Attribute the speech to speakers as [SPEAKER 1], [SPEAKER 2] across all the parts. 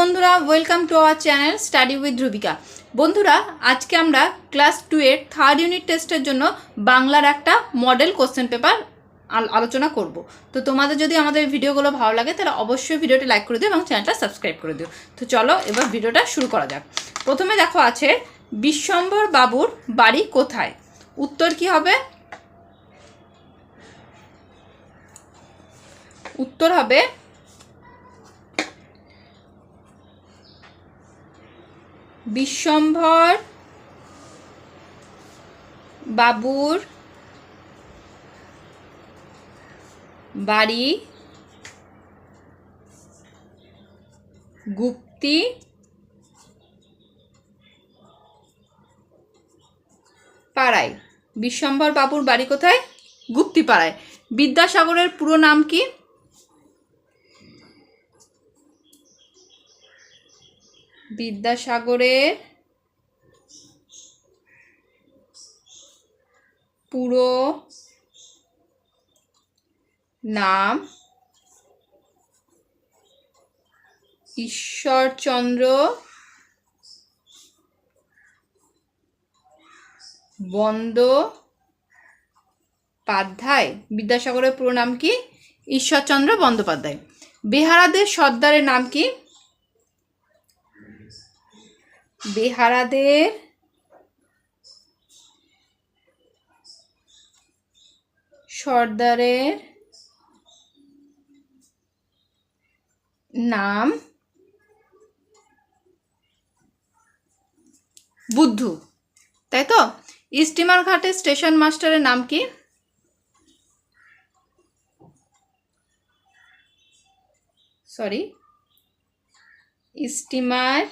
[SPEAKER 1] বন্ধুরা welcome to our channel study with Dhrubika বন্ধুরা, আজকে আমরা ক্লাস টু এর থার্ড ইউনিট টেস্টের জন্য বাংলার একটা মডেল কোশ্চেন পেপার আলোচনা করব। তো তোমাদের যদি আমাদের ভিডিওগুলো ভালো লাগে, তাহলে অবশ্যই ভিডিওটি লাইক করে দিও এবং চ্যানেলটা সাবস্ক্রাইব করে দিও। তো চলো, এবার ভিডিওটা শুরু করা যাক। প্রথমে দেখো আছে, বিশ্বম্বর বাবুর বাড়ি কোথায়? উত্তর কি হবে? উত্তর হবে বিশ্বম্ভর বাবুর বাড়ি গুপ্তি পাড়ায়। বিশ্বম্ভর বাবুর বাড়ি কোথায়? গুপ্তি পাড়ায়। বিদ্যাসাগরের পুরো নাম কি? বিদ্যাসাগরের পুরো নাম ঈশ্বরচন্দ্র বন্দ্যোপাধ্যায়। বিদ্যাসাগরের পুরো নাম কি? ঈশ্বরচন্দ্র বন্দ্যোপাধ্যায়। বেহারাদের সর্দারের নাম কি? বেহারাদের সর্দারের নাম বুদ্ধু তাই তো? স্টিমার ঘাটের স্টেশন মাস্টারের নাম কি? সরি স্টিমার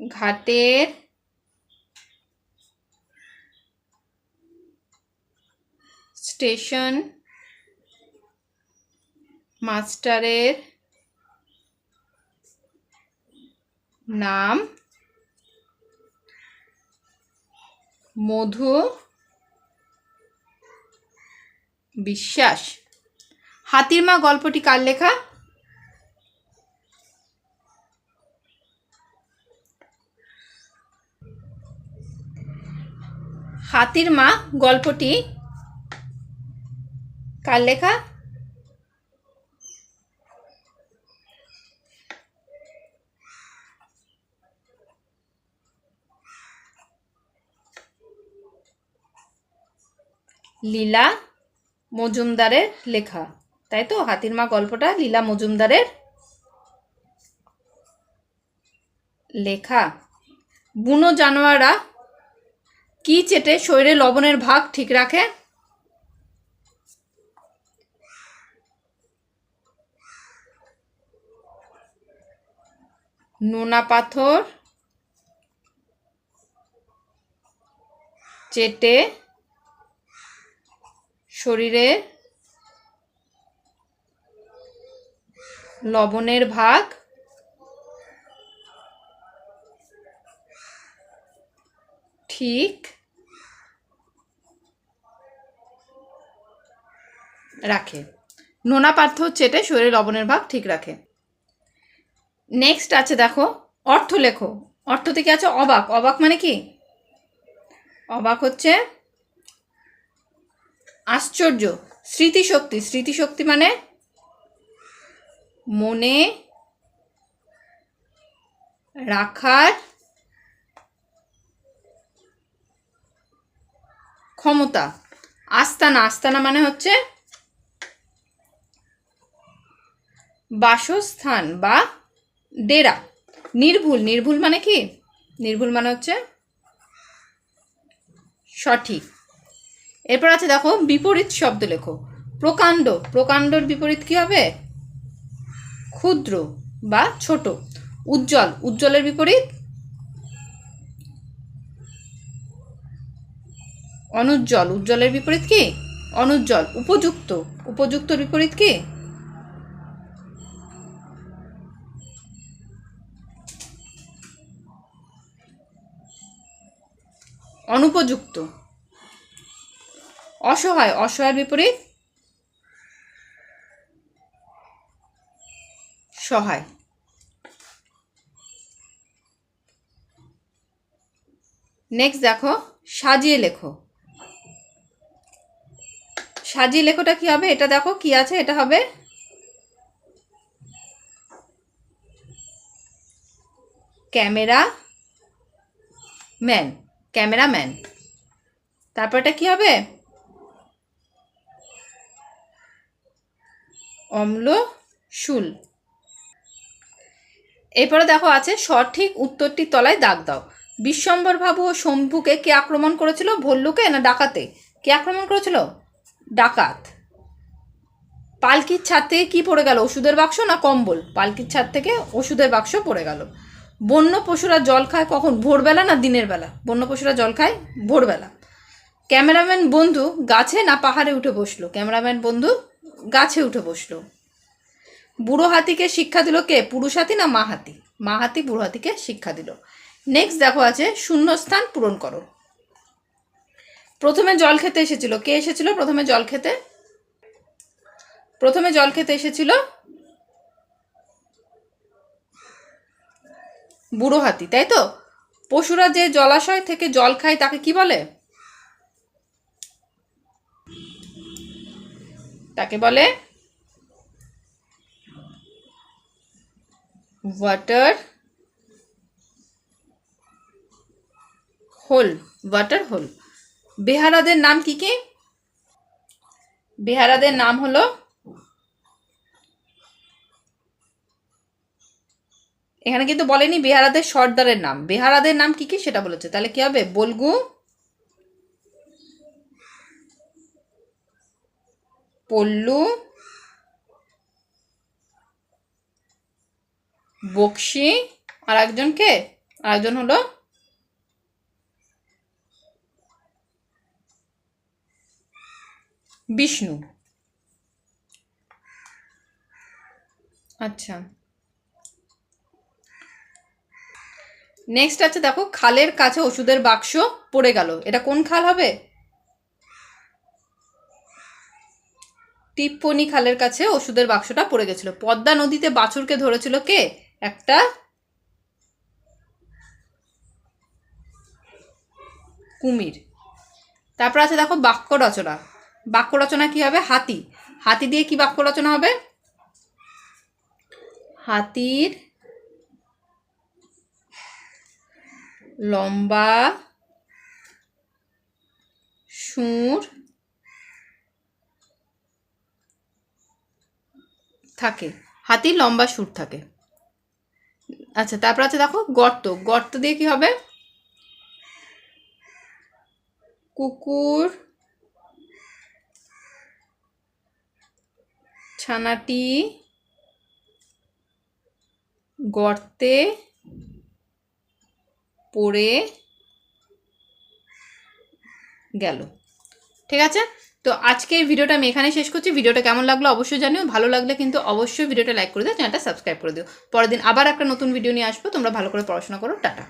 [SPEAKER 1] ঘাটের স্টেশন মাস্টারের নাম মধু বিশ্বাস। হাতির মা গল্পটি কার লেখা? হাতির মা গল্পটি কার লেখা? লীলা মজুমদারের লেখা। তাই তো? হাতির মা গল্পটা লীলা মজুমদারের লেখা। বুনো জানোয়াররা কি চেটে শরীরে লবণের ভাগ ঠিক রাখে? নোনা পাথর চেটে শরীরে লবণের ভাগ ঠিক রাখে। নোনা পাথর চেটে শরীরে লবণের ভাগ ঠিক রাখে। নেক্সট আছে দেখো, অর্থ লেখো। অর্থ থেকে আছে অবাক। অবাক মানে কি? অবাক হচ্ছে আশ্চর্য, স্মৃতিশক্তি। স্মৃতিশক্তি মানে মনে রাখার ক্ষমতা। আস্তানা। আস্তানা মানে হচ্ছে বাসস্থান বা ডেরা। নির্ভুল নির্ভুল মানে কি? নির্ভুল মানে হচ্ছে সঠিক। এরপর আছে দেখো, বিপরীত শব্দ লেখো। প্রকাণ্ড, প্রকাণ্ডর বিপরীত কি হবে? ক্ষুদ্র বা ছোট। উজ্জ্বল, উজ্জ্বলের বিপরীত। অনুজ্জ্বল, উজ্জ্বলের বিপরীত কি? অনুজ্জ্বল, উপযুক্ত। উপযুক্ত বিপরীত কি? অনুপযুক্ত। অসহায়, অসহায়ের বিপরীত সহায়। নেক্সট দেখো, সাজিয়ে লেখো। সাজিয়ে লেখোটা কি হবে? এটা দেখো কি আছে, এটা হবে ক্যামেরা ম্যান। ক্যামেরাম্যান। তারপর এটা কি হবে? অম্ল শুল। এরপরে দেখো আছে, সঠিক উত্তরটির তলায় দাগ দাও। বিশ্বম্বর বাবু ও শম্ভুকে কে আক্রমণ করেছিল? ভল্লুকে না ডাকাতে? কে আক্রমণ করেছিল? ডাকাত। পালকির ছাদ থেকে কি পড়ে গেল? ওষুধের বাক্স না কম্বল? পালকির ছাদ থেকে ওষুধের বাক্স পড়ে গেল। বন্য পশুরা জল খায় কখন? ভোরবেলা না দিনের বেলা? বন্য পশুরা জল খায় ভোরবেলা। ক্যামেরাম্যান বন্ধু গাছে না পাহাড়ে উঠে বসল? ক্যামেরাম্যান বন্ধু গাছে উঠে বসল। বুড়ো হাতিকে শিক্ষা দিল কে? পুরুষ হাতি না মা হাতি? মা হাতি বুড়ো হাতিকে শিক্ষা দিল। নেক্সট দেখো আছে, শূন্যস্থান পূরণ করো। প্রথমে জল খেতে এসেছিল। কে এসেছিল? প্রথমে জল খেতে? প্রথমে জল খেতে এসেছিল বুড়ো হাতি, তাই তো? পশুরা যে জলাশয় থেকে জল খায়, তাকে কি বলে? তাকে বলে ওয়াটার হোল ওয়াটার হোল। বেহারাদের নাম কি কি? বেহারাদের নাম হলো এখানে কিন্তু বলেনি বেহারাদের সর্দারের নাম। বেহারাদের নাম কি কি সেটা বলেছে। তাহলে কি হবে? বলগু। পল্লু। বক্সি। আর একজন কে? আর একজন হলো বিষ্ণু। আচ্ছা। নেক্সট আছে দেখো, খালের কাছে ওষুধের বাক্স পড়ে গেল। এটা কোন খাল হবে? টিপ্পনি খালের কাছে ওষুধের বাক্সটা পড়ে গেছিল। পদ্মা নদীতে বাছুরকে ধরেছিল কে? একটা কুমির। তারপর আছে দেখো, বাক্য রচনা। বাক্য রচনা কি হবে? হাতি। হাতি দিয়ে কি বাক্য রচনা হবে? হাতির লম্বা, সুর থাকে। হাতির লম্বা সুর থাকে। আচ্ছা তারপর আছে দেখো গর্ত। গর্ত দিয়ে কি হবে? কুকুর, ছানাটি গর্তে পড়ে গেল। ঠিক আছে? তো আজকের ভিডিওটা আমি এখানে শেষ করছি। ভিডিওটা কেমন লাগল অবশ্যই জানিও। ভালো লাগলে কিন্তু অবশ্যই ভিডিওটা লাইক করে দিও, চ্যানেলটা সাবস্ক্রাইব করে দিও। পরের দিন আবার একটা নতুন ভিডিও নিয়ে আসব। তোমরা ভালো করে পড়াশোনা করো। টাটা।